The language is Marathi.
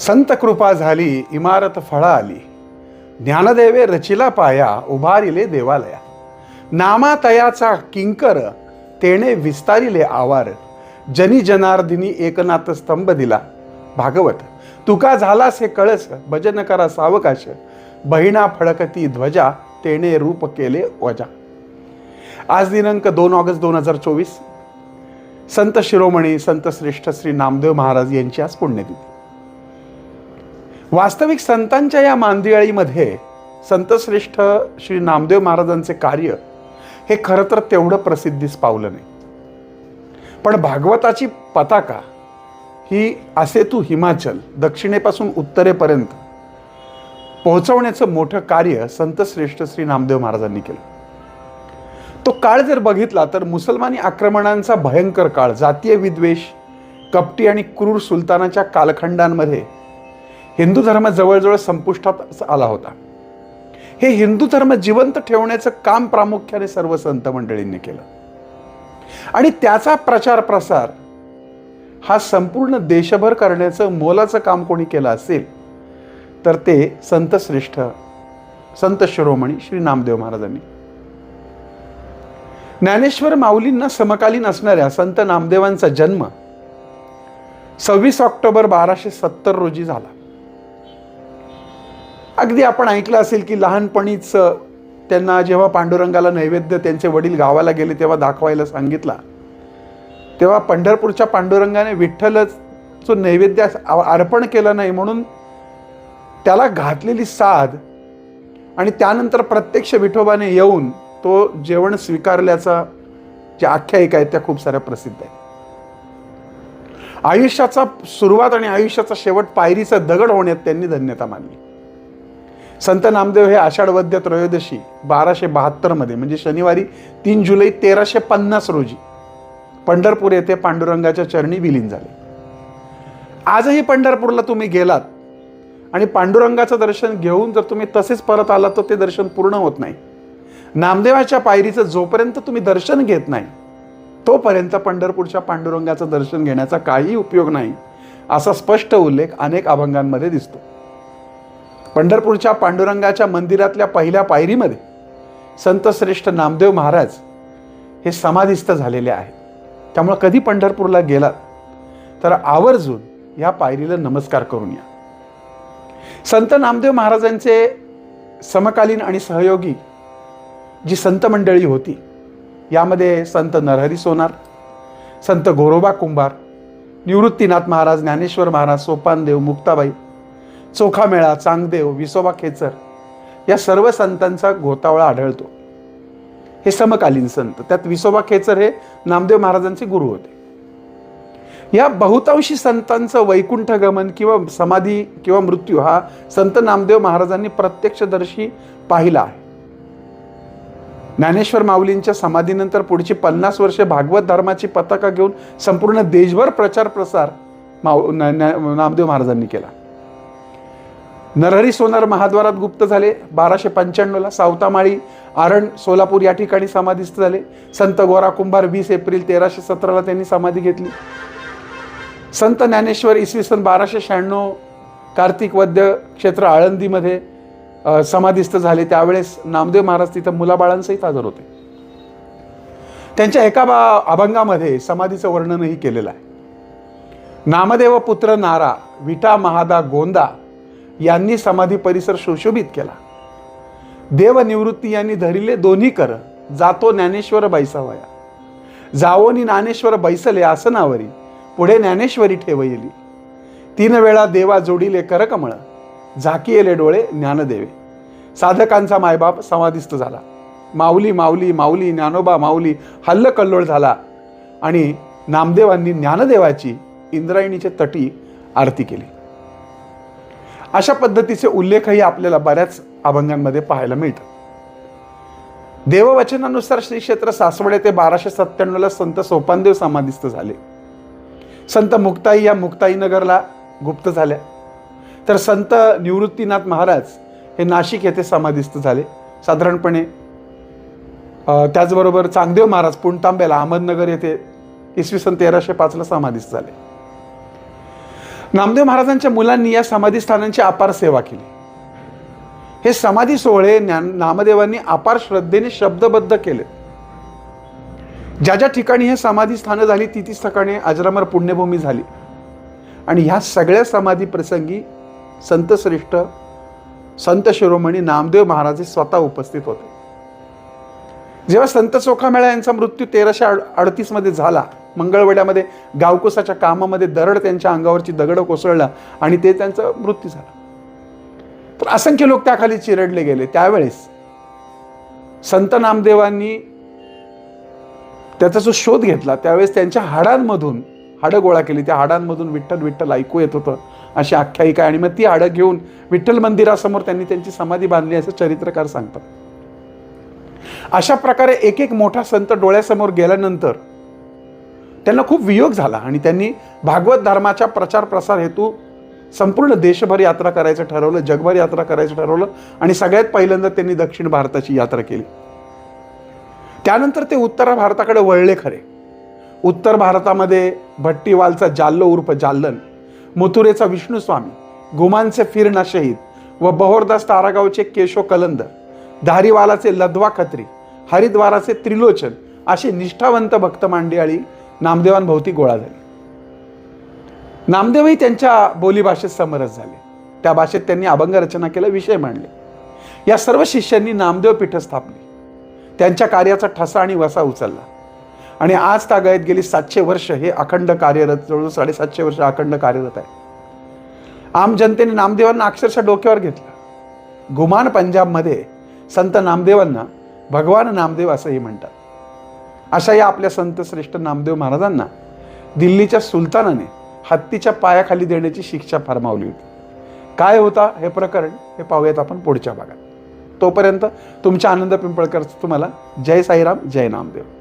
संत कृपा झाली इमारत फळा आली ज्ञानदेवे रचिला पाया उभारिले देवालया. नामातयाचा किंकर तेणे विस्तारिले आवार. जनी जनार्दिनी एकनाथ स्तंभ दिला. भागवत तुका झालास हे कळस भजन करा सावकाश. बहिणा फडकती ध्वजा तेणे रूप केले वजा. आज दिनांक दोन ऑगस्ट दोन हजार चोवीस. संत शिरोमणी संत श्रेष्ठ श्री नामदेव महाराज यांची आज पुण्यतिथी. वास्तविक संतांच्या या मांदियाळीमध्ये संतश्रेष्ठ श्री नामदेव महाराजांचे कार्य हे खरं तर तेवढं प्रसिद्धीस पावलं नाही. पण भागवताची पताका ही असेतू हिमाचल दक्षिणेपासून उत्तरेपर्यंत पोहोचवण्याचं मोठं कार्य संतश्रेष्ठ श्री नामदेव महाराजांनी केलं. तो काळ जर बघितला तर मुसलमानी आक्रमणांचा भयंकर काळ जातीय विद्वेष कपटी आणि क्रूर सुलतानाच्या कालखंडांमध्ये हिंदू धर्म जवळजवळ संपुष्टात आला होता. हे हिंदू धर्म जिवंत ठेवण्याचं काम प्रामुख्याने सर्व संत मंडळींनी केलं. आणि त्याचा प्रचार प्रसार हा संपूर्ण देशभर करण्याचं मोलाचं काम कोणी केलं असेल तर ते संत श्रेष्ठ संत शिरोमणी श्री नामदेव महाराजांनी. ज्ञानेश्वर माऊलींना समकालीन असणाऱ्या संत नामदेवांचा जन्म सव्वीस ऑक्टोबर बाराशे सत्तर रोजी झाला. अगदी आपण ऐकलं असेल की लहानपणीच त्यांना जेव्हा पांडुरंगाला नैवेद्य त्यांचे वडील गावाला गेले तेव्हा दाखवायला सांगितला तेव्हा पंढरपूरच्या पांडुरंगाने विठ्ठलच जो नैवेद्य अर्पण केलं नाही म्हणून त्याला घातलेली साध आणि त्यानंतर प्रत्यक्ष विठोबाने येऊन तो जेवण स्वीकारल्याचा ज्या आख्यायिका आहेत त्या खूप साऱ्या प्रसिद्ध आहेत. आयुष्याचा सुरुवात आणि आयुष्याचा शेवट पायरीचा दगड होण्यात त्यांनी धन्यता मानली. संत नामदेव हे आषाढवद्य त्रयोदशी बाराशे बहात्तरमध्ये म्हणजे शनिवारी तीन जुलै तेराशे पन्नास रोजी पंढरपूर येथे पांडुरंगाच्या चरणी विलीन झाले. आजही पंढरपूरला तुम्ही गेलात आणि पांडुरंगाचं दर्शन घेऊन जर तुम्ही तसेच परत आलात तर ते दर्शन पूर्ण होत नाही. नामदेवाच्या पायरीचं जोपर्यंत तुम्ही दर्शन घेत नाही तोपर्यंत पंढरपूरच्या पांडुरंगाचं दर्शन घेण्याचा काही उपयोग नाही असा स्पष्ट उल्लेख अनेक अभंगांमध्ये दिसतो. पंढरपूरच्या पांडुरंगाच्या मंदिरातल्या पहिल्या पायरीमध्ये संत श्रेष्ठ नामदेव महाराज हे समाधिस्थ झालेले आहेत. त्यामुळं कधी पंढरपूरला गेलात तर आवर्जून या पायरीला नमस्कार करून या. संत नामदेव महाराजांचे समकालीन आणि सहयोगी जी संत मंडळी होती यामध्ये संत नरहरी सोनार संत गोरोबा कुंभार निवृत्तीनाथ महाराज ज्ञानेश्वर महाराज सोपानदेव मुक्ताबाई चोखामेळा चांगदेव विसोबा खेचर या सर्व संतांचा घोतावळा आढळतो. हे समकालीन संत त्यात विसोबा खेचर हे नामदेव महाराजांचे गुरु होते. या बहुतांशी संतांचं वैकुंठ गमन किंवा समाधी किंवा मृत्यू हा संत नामदेव महाराजांनी प्रत्यक्षदर्शी पाहिला आहे. ज्ञानेश्वर माऊलींच्या समाधीनंतर पुढची पन्नास वर्षे भागवत धर्माची पताका घेऊन संपूर्ण देशभर प्रचार प्रसार माऊ नामदेव महाराजांनी केला. नरहरी सोनार महाद्वारात गुप्त झाले. बाराशे पंच्याण्णवला सावतामाळी आरण सोलापूर या ठिकाणी समाधीस्थ झाले. संत गोरा कुंभार वीस एप्रिल तेराशे सतराला त्यांनी समाधी घेतली. संत ज्ञानेश्वर इसवी सन बाराशे शहाण्णव कार्तिक वद्य क्षेत्र आळंदीमध्ये समाधीस्थ समाधिस्थ झाले. त्यावेळेस नामदेव महाराज तिथं मुलाबाळांसहित हजर होते. त्यांच्या एका बा अभंगामध्ये समाधीचं वर्णनही केलेलं आहे. नामदेव पुत्र नारा विटा महादा गोंदा यांनी समाधी परिसर सुशोभित केला. देवनिवृत्ती यांनी धरिले दोन्ही कर जातो ज्ञानेश्वर बैसावया. जावोनी ज्ञानेश्वर बैसले आसनावरी पुढे ज्ञानेश्वरी ठेवयली. तीन वेळा देवा जोडिले करकमळ झाकियले डोळे ज्ञानदेवे. साधकांचा मायबाप समाधिस्थ झाला. माऊली माऊली माऊली ज्ञानोबा माऊली हल्ल कल्लोळ झाला आणि नामदेवांनी ज्ञानदेवाची इंद्रायणीचे तटी आरती केली. अशा पद्धतीचे उल्लेखही आपल्याला बऱ्याच अभंगांमध्ये पाहायला मिळतात. देववचनानुसार श्री क्षेत्र सासवड येथे बाराशे सत्त्याण्णवला संत सोपानदेव समाधिस्थ झाले. संत मुक्ताई या मुक्ताईनगरला गुप्त झाल्या. तर संत निवृत्तीनाथ महाराज हे नाशिक येथे समाधिस्थ झाले. साधारणपणे त्याचबरोबर चांगदेव महाराज पुणतांब्याला अहमदनगर येथे इसवी सन तेराशे पाचला समाधिस्थ झाले. नामदेव महाराजांच्या मुलांनी या समाधीस्थानांची अपार सेवा केली. हे समाधी सोहळे ज्ञान नामदेवांनी अपार श्रद्धेने शब्दबद्ध केले. ज्या ज्या ठिकाणी हे समाधी स्थानं झाली ती तीच ठिकाणी अजरामर पुण्यभूमी झाली. आणि ह्या सगळ्या समाधी प्रसंगी संतश्रेष्ठ संत शिरोमणी नामदेव महाराज स्वतः उपस्थित होते. जेव्हा संत चोखामेळा यांचा मृत्यू तेराशे अडतीसमध्ये झाला मंगळवेड्यामध्ये गावकुसाच्या कामामध्ये दरड त्यांच्या अंगावरची दगड कोसळला आणि ते त्यांचा मृत्यू झाला. तर असंख्य लोक त्याखाली चिरडले गेले. त्यावेळेस संत नामदेवांनी त्याचा जो शोध घेतला त्यावेळेस त्यांच्या हाडांमधून हाडं गोळा केली. त्या हाडांमधून विठ्ठल विठ्ठल ऐकू येत होतं अशी आख्यायिका. आणि मग ती हाडं घेऊन विठ्ठल मंदिरासमोर त्यांनी त्यांची समाधी बांधली असं चरित्रकार सांगतात. अशा प्रकारे एक एक मोठा संत डोळ्यासमोर गेल्यानंतर त्यांना खूप वियोग झाला आणि त्यांनी भागवत धर्माच्या प्रचार प्रसार हेतू संपूर्ण देशभर यात्रा करायचं ठरवलं जगभर यात्रा करायचं ठरवलं आणि सगळ्यात पहिल्यांदा त्यांनी दक्षिण भारताची यात्रा केली. त्यानंतर ते उत्तर भारताकडे वळले खरे. उत्तर भारतामध्ये भट्टीवालचा जाल्लो उर्फ जाल्लन मथुरेचा विष्णुस्वामी गुमांचे फिरणा शहीद व बहोरदास तारागावचे केशव कलंदर धारीवालाचे लद्वा खत्री हरिद्वाराचे त्रिलोचन अशी निष्ठावंत भक्त मांडियाळी नामदेवांभोवती गोळा झाली. नामदेवही त्यांच्या बोलीभाषेत समरस झाले. त्या भाषेत त्यांनी अभंग रचना केला विषय मांडले. या सर्व शिष्यांनी नामदेव पीठ स्थापली. त्यांच्या कार्याचा ठसा आणि वसा उचलला. आणि आज तागायत गेली सातशे वर्ष हे अखंड कार्यरत जवळजवळ साडेसातशे वर्ष अखंड कार्यरत आहे. आम जनतेने नामदेवांना अक्षरशः डोक्यावर घेतलं. गुमान पंजाबमध्ये संत नामदेवांना भगवान नामदेव असंही म्हणतात. अशा या आपल्या संत श्रेष्ठ नामदेव महाराजांना दिल्लीच्या सुलतानाने हत्तीच्या पायाखाली देण्याची शिक्षा फरमावली होती. काय होता हे प्रकरण हे पाहूयात आपण पुढच्या भागात. तोपर्यंत तुमच्या आनंद पिंपळकरचं तुम्हाला जय साईराम जय नामदेव.